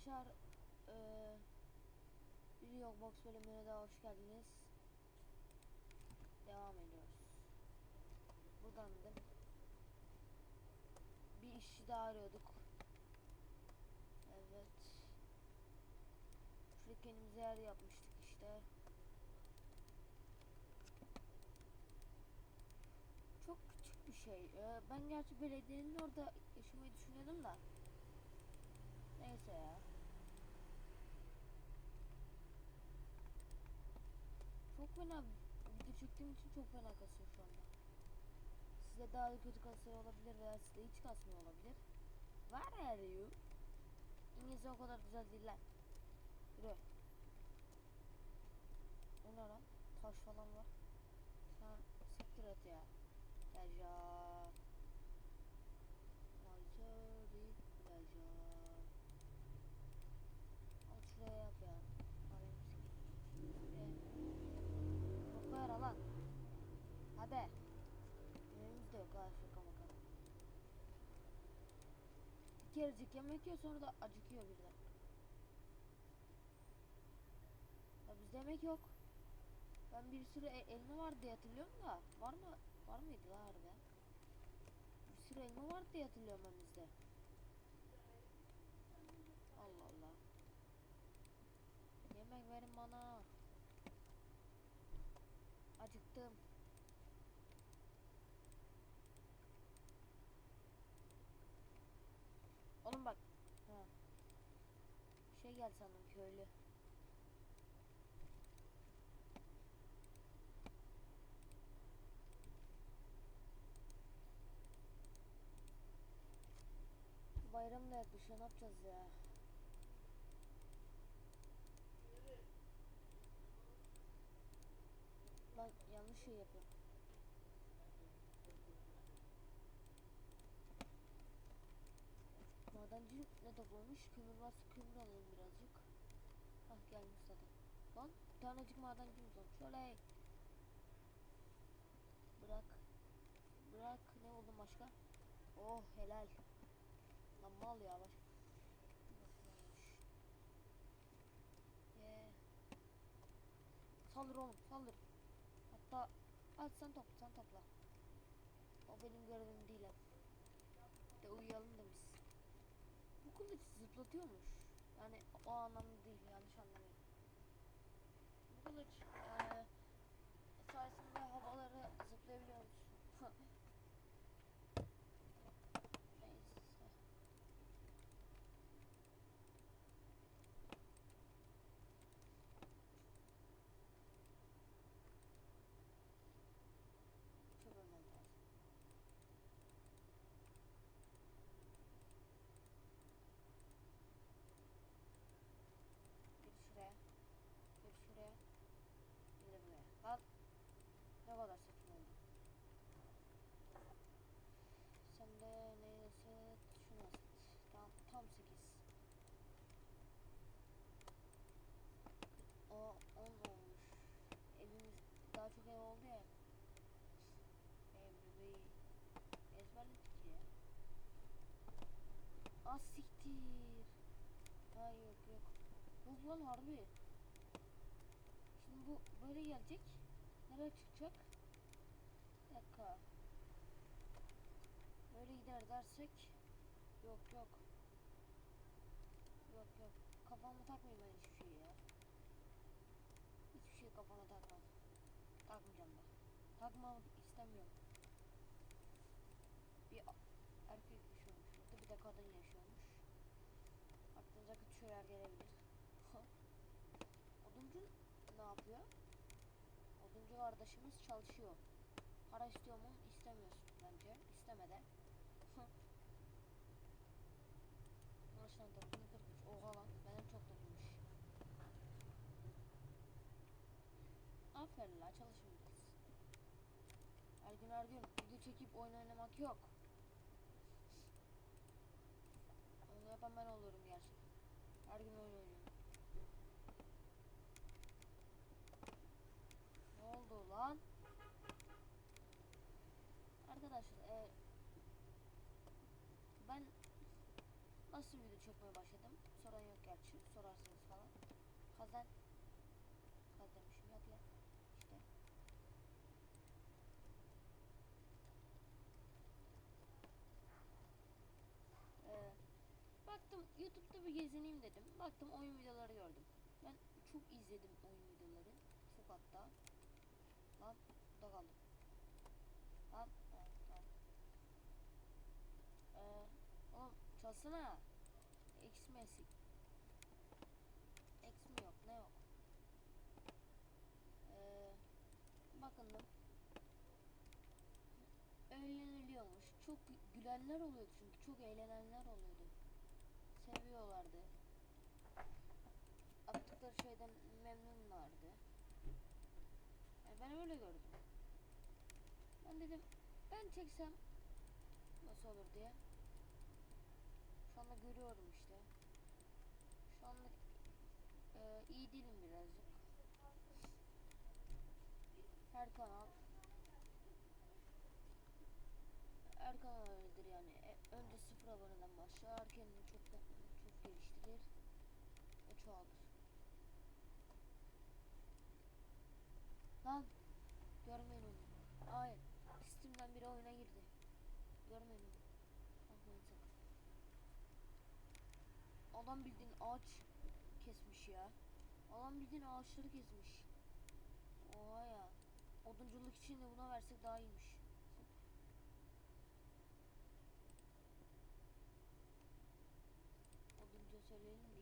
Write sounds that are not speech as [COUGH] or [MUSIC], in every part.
arkadaşlar. Eee bir yok box bölümüne daha hoş geldiniz. Devam ediyoruz. Buradan dedim. Bir işçi daha arıyorduk. Evet. Şurada yer yapmıştık işte. Çok küçük bir şey. Ee, ben gerçi belediyenin orada yaşamayı düşünüyordum da. Neyse ya. Çok fena video çektiğim için çok fena kasıyor şu anda. Size daha da kötü kasıyor olabilir veya size hiç kasmıyor olabilir. Where are you? İngilizce o kadar güzel değil lan. Yürü. O ne lan? Taş falan var. Ha, siktir et ya. Gel ya. Majori plajı. Al şuraya yap ya. Arayayım seni. Şuraya. Yok ver lan. Hadi. Yemeğimiz de yok ha şaka maka. Bir kerecik yemek yiyor sonra da acıkıyor birden. Ya bizde yemek yok. Ben bir sürü e- elma var diye hatırlıyorum da. Var mı? Var mıydı la harbiden? Bir sürü elma var diye hatırlıyorum ben bizde. Allah Allah. Yemek verin bana. Acıktım. Oğlum bak. Ha. Şey gel sandım köylü. Bayram da yaklaşıyor ne yapacağız ya? Lan yanlış şey yapıyorum. Madenci ne toplamış? Kömür varsa kömür alalım birazcık. Hah gelmiş zaten. Lan bir tanecik madencimiz olmuş. Şöyle. Bırak. Bırak. Ne oldu başka? Oh helal. Lan mal ya baş. Ye. Saldır oğlum saldır. Hatta hadi sen topla sen topla. O benim görevim değil. De uyuyalım da kılıç zıplatıyormuş. Yani o anlamda değil yanlış anlamayın. Bu kılıç eee sayesinde havaları zıplayabiliyormuş. [LAUGHS] Neyse. Çöpürmem lazım. Bir şuraya. Bir şuraya. Bir de buraya. Lan. Ne kadar saçma oldu. Sen de neyse şunu al set. Tamam tam 8. O 10 olmuş. Evimiz daha çok ev oldu ya. Ev bir ezberledik ya. Az siktir. Yok yok. Yok lan harbi. Şimdi bu böyle gelecek. Nereye çıkacak? Bir dakika. Böyle gider dersek. Yok yok. Kafama takmayayım ben hiçbir şey ya. Hiçbir şey kafama takmam. Takmayacağım da. Takmamak istemiyorum. Bir erkek yaşıyormuş burada bir de kadın yaşıyormuş. Aklınıza kötü şeyler gelebilir. [LAUGHS] Oduncu ne yapıyor? Oduncu kardeşimiz çalışıyor. Para istiyor mu? İstemiyorsun bence. İsteme [LAUGHS] de. Maaştan topunu kırmış. Oha lan. Benim çok toplamış. Aferin la çalışın kız. Her gün her gün video çekip oyun oynamak yok. Onu yapan ben olurum gerçi. Her gün oyun oynuyorum. Ne oldu lan? Arkadaşlar e, ben nasıl video çekmeye başladım? Soran yok gerçi. Sorarsınız falan. Kazan. Kaz demişim yok ya. İşte. Ee, baktım YouTube'da bir gezineyim dedim. Baktım oyun videoları gördüm. Ben çok izledim oyun videoları. Çok hatta. Lan burada kaldım. Lan tamam. Ee, oğlum çalsana. X mi? X mi yok ne yok? Ee, bakındım. Eğleniliyormuş. Çok gü- gülenler oluyordu çünkü çok eğlenenler oluyordu. Seviyorlardı. Yaptıkları şeyden memnunlardı. Yani ben öyle gördüm. Ben dedim ben çeksem nasıl olur diye. Şu anda görüyorum işte. Şu anda e, iyi değilim birazcık. Her kanal her kanal öyledir yani. E, önce sıfır aboneden başlar, kendini çok çok geliştirir ve çoğalır. Lan görmeyin onu. Hayır. Steam'den biri oyuna girdi. Görmeyin onu. Bakmayın sakın. Adam bildiğin ağaç kesmiş ya. Adam bildiğin ağaçları kesmiş. Oha ya. Odunculuk için de buna versek daha iyiymiş. Oduncu söyleyelim de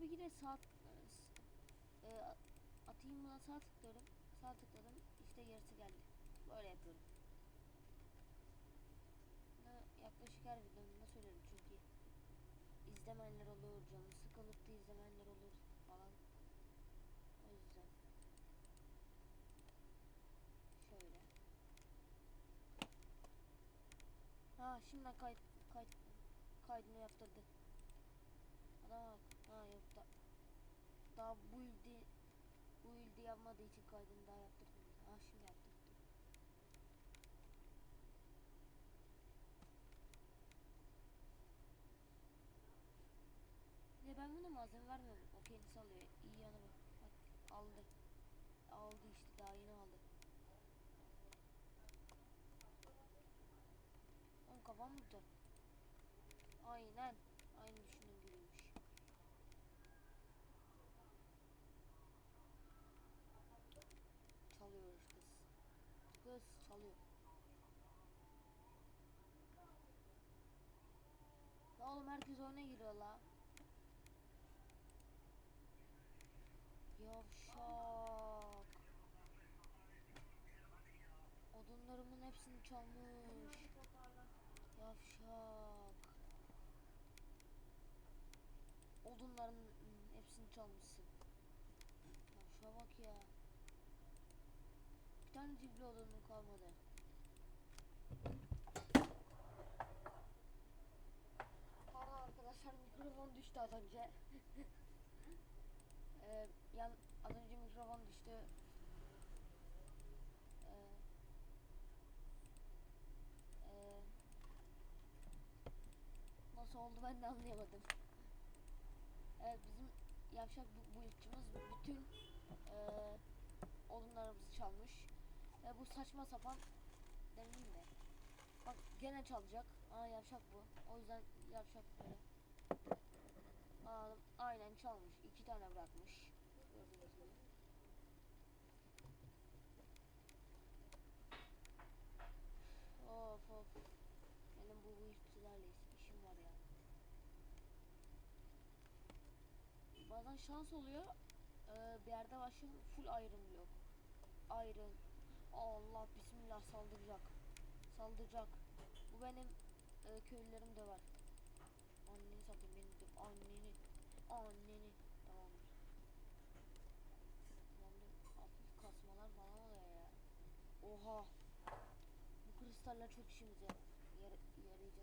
Tabii ki de sağ e, e, atayım buna sağ tıklıyorum. Sağ tıkladım. işte yarısı geldi. Böyle yapıyorum. Bunu yaklaşık her videomda söylerim çünkü izlemeyenler olur, canı sıkılıp da izlemeyenler olur falan. O yüzden. Şöyle. Ha şimdiden kayıt, kayıt, kaydını yaptırdı. Adama bak. Ha yok da. Daha bu ildi bu ildi yapmadığı için kaydını daha yaptırdım. Ha şimdi yaptırdı. Ne ben buna malzeme vermiyorum. O kendisi alıyor. İyi yanı bu. Bak aldı. Aldı işte daha yeni aldı. Oğlum kafam mı? Aynen. Kız çalıyor. La oğlum herkes oyuna giriyor la. Yavşak. Odunlarımın hepsini çalmış. Yavşak. Odunların hepsini çalmışsın. Yavşağa bak ya. Tane cibli odunum kalmadı. Pardon arkadaşlar mikrofon düştü az önce. [LAUGHS] Ee, yan, az önce mikrofon düştü. Ee, ee, nasıl oldu ben de anlayamadım. Evet bizim yavşak bu, bu ilkçimiz bütün ee, odunlarımızı çalmış. Ve bu saçma sapan demeyeyim de. Bak gene çalacak. Aa yavşak bu. O yüzden yavşak böyle. Aa, aynen çalmış. İki tane bırakmış. Gördüğünüz gibi. Of of. Benim bu işçilerle işim var ya. Bazen şans oluyor. Ee, bir yerde başlıyor full iron blok. Iron. Allah bismillah saldıracak. Saldıracak. Bu benim e, köylülerim de var. Anneni satayım benim de anneni. Anneni. Tamamdır. Tamamdır. Hafif kasmalar falan oluyor ya. Oha. Bu kristaller çok işimize yara- yarayacak.